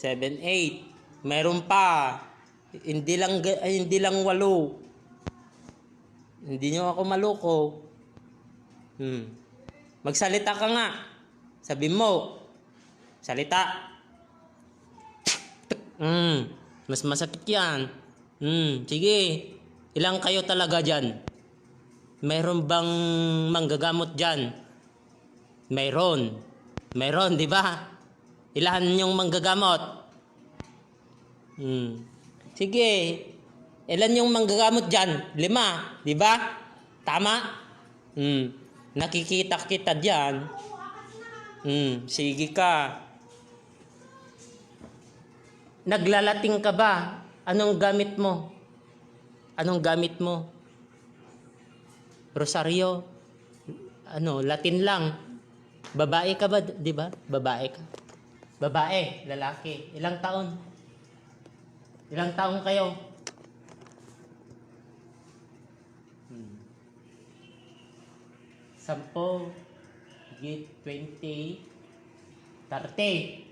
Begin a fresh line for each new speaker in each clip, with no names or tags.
7, 8. Meron pa. Hindi lang, ay, hindi lang walo. Hindi nyo ako maloko. Hmm. Magsalita ka nga. Sabi mo. Salita. Hmm. Mas masakit yan. Hmm. Sige. Ilang kayo talaga dyan? Mayroon bang manggagamot dyan? Mayroon. Mayroon, di ba? Ilan yung manggagamot? Hmm. Sige. Ilan yung manggagamot dyan? Lima, di ba? Tama? Hmm. Nakikita kita dyan. Hmm. Sige ka. Naglalating ka ba? Anong gamit mo? Anong gamit mo? Rosaryo. Ano, Latin lang. Babae ka ba, di ba? Babae ka. Babae, lalaki. Ilang taon? Ilang taon kayo? Hmm. Sampo, git 20, 30.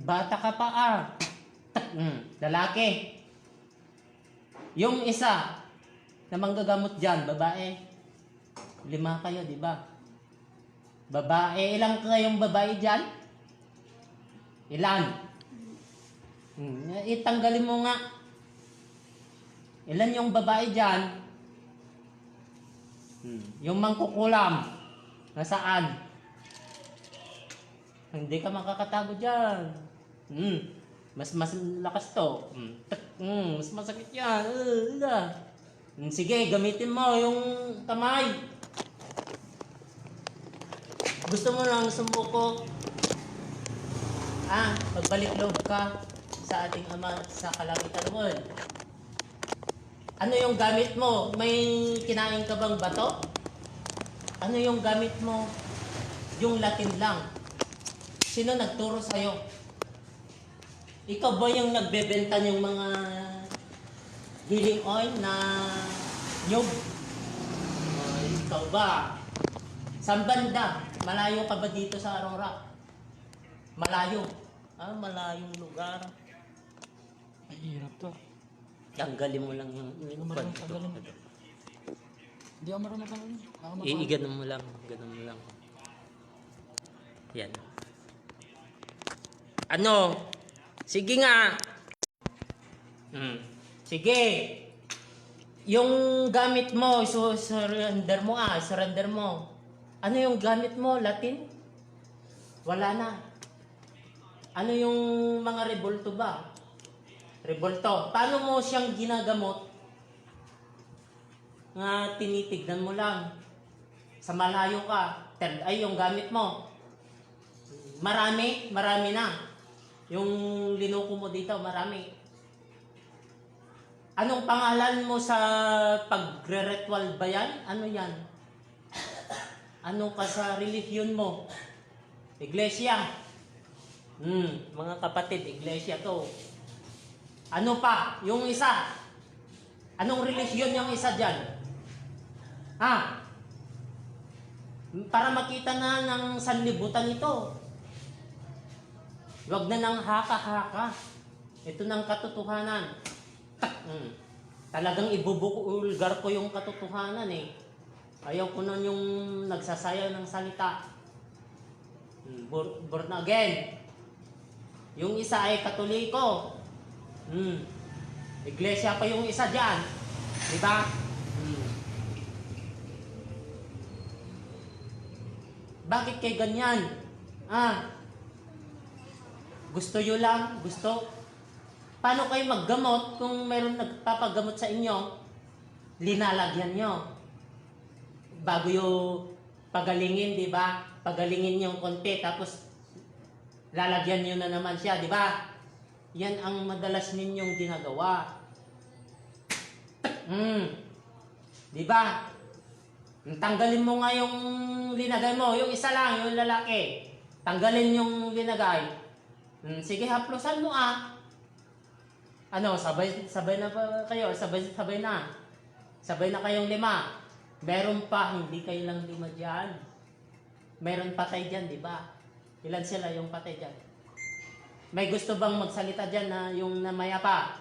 Bata ka pa ah. Hmm, lalaki. Yung isa na manggagamot dyan, babae. Lima kayo, di ba? Babae, ilang kayong babae dyan? Ilan? Hmm, itanggalin mo nga. Ilan yung babae dyan? Hmm, yung mangkukulam. Nasaan? Hindi ka makakatago dyan. Hmm, mas mas lakas to. Hmm, hmm, mas masakit yan. Hmm, sige, gamitin mo yung kamay. Gusto mo lang sumuko? Ah, magbalik loob ka sa ating ama sa kalangitan mo. Ano yung gamit mo? May kinain ka bang bato? Ano yung gamit mo? Yung Latin lang. Sino nagturo sa'yo? Ikaw ba yung nagbebenta ng mga healing oil na nyug? O, ikaw ba? Saan banda? Malayo ka ba dito sa Aurora? Malayo. Ah, malayong lugar.
Ay, hirap to.
Tanggalin mo lang yung
Hindi ko marunong tanggalin. Hindi ako marunong tanggalin. Ako
mo lang. Ganon mo lang. Yan. Ano? Sige nga. Hmm. Sige. Yung gamit mo, so surrender mo ah, surrender mo. Ano yung gamit mo? Latin? Wala na. Ano yung mga revolto ba? Revolto. Paano mo siyang ginagamot? Nga tinitignan mo lang. Sa malayo ka. Third eye yung gamit mo. Marami, marami na. Yung linuko mo dito, marami. Anong pangalan mo sa pagre-ritual ba yan? Ano yan? Ano ka sa relihiyon mo? Iglesia. Hmm, mga kapatid, iglesia to. Ano pa? Yung isa. Anong relihiyon yung isa dyan? Ha? Para makita na ng sanlibutan ito. Huwag na ng haka-haka. Ito ng katotohanan. Hmm. Talagang ibubulgar ko yung katotohanan eh. Ayaw ko nun yung nagsasaya ng salita. Hmm. Bor- Born again. Yung isa ay katoliko. Hmm. Iglesia pa yung isa dyan. Di ba? Hmm. Bakit kay ganyan? Ah, gusto nyo lang? Gusto? Paano kayo maggamot kung mayroon nagpapagamot sa inyo? Linalagyan nyo. Bago yung pagalingin, di ba? Pagalingin yung konti, tapos lalagyan nyo na naman siya, di ba? Yan ang madalas ninyong ginagawa. Hmm. Di ba? Tanggalin mo nga yung linagay mo, yung isa lang, yung lalaki. Tanggalin yung linagay. Hmm, sige, haplosan mo ah. Ano, sabay sabay na ba kayo? Sabay sabay na. Sabay na kayong lima. Meron pa, hindi kayo lang lima diyan. Meron patay diyan, di ba? Ilan sila yung patay diyan? May gusto bang magsalita dyan na yung namaya pa?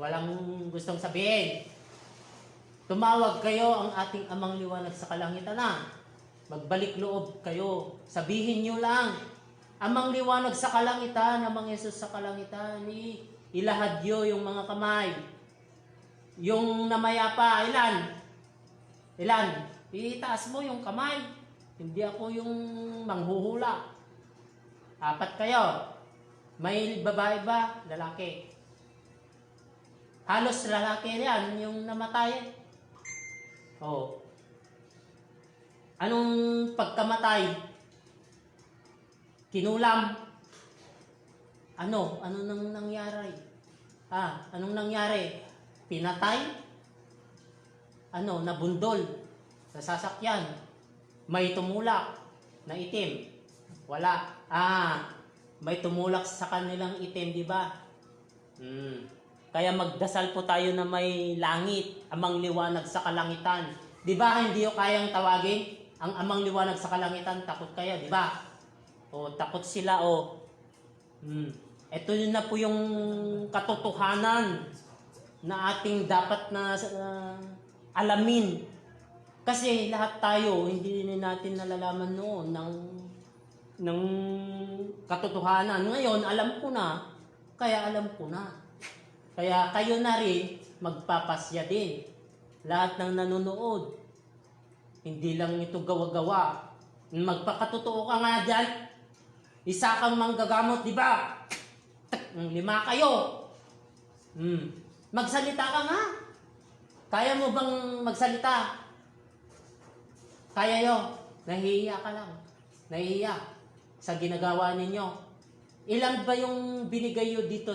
Walang gustong sabihin. Tumawag kayo ang ating amang liwanag sa kalangitan na. Magbalik loob kayo. Sabihin nyo lang. Amang liwanag sa kalangitan, amang Yesus sa kalangitan. I- ilahad yung mga kamay. Yung namaya pa, ilan? Ilan? Itaas mo yung kamay. Hindi ako yung manghuhula. Apat kayo. May babae ba? Lalaki. Halos lalaki yan, yung namatay. Oh. Anong pagkamatay? Kinulam. Ano? Ano nang nangyari? Ah, anong nangyari? Pinatay? Ano? Nabundol? Sa sasakyan? May tumulak na itim? Wala. Ah, may tumulak sa kanilang itim, di ba? Hmm. Kaya magdasal po tayo na may langit, amang liwanag sa kalangitan. Di ba hindi ko kayang tawagin ang amang liwanag sa kalangitan? Takot kayo, di ba? O takot sila o. Hmm. Ito yun na po yung katotohanan na ating dapat na uh, alamin. Kasi lahat tayo hindi din natin nalalaman noon ng ng katotohanan. Ngayon, alam ko na, kaya alam ko na. Kaya kayo na rin magpapasya din. Lahat ng nanonood. Hindi lang ito gawa-gawa. Magpakatotoo ka nga dyan. Isa kang manggagamot, di ba? Mm, Lima kayo. Hmm. Magsalita ka nga. Kaya mo bang magsalita? Kaya yo. Nahihiya ka lang. Nahihiya sa ginagawa ninyo. Ilan ba yung binigay yo dito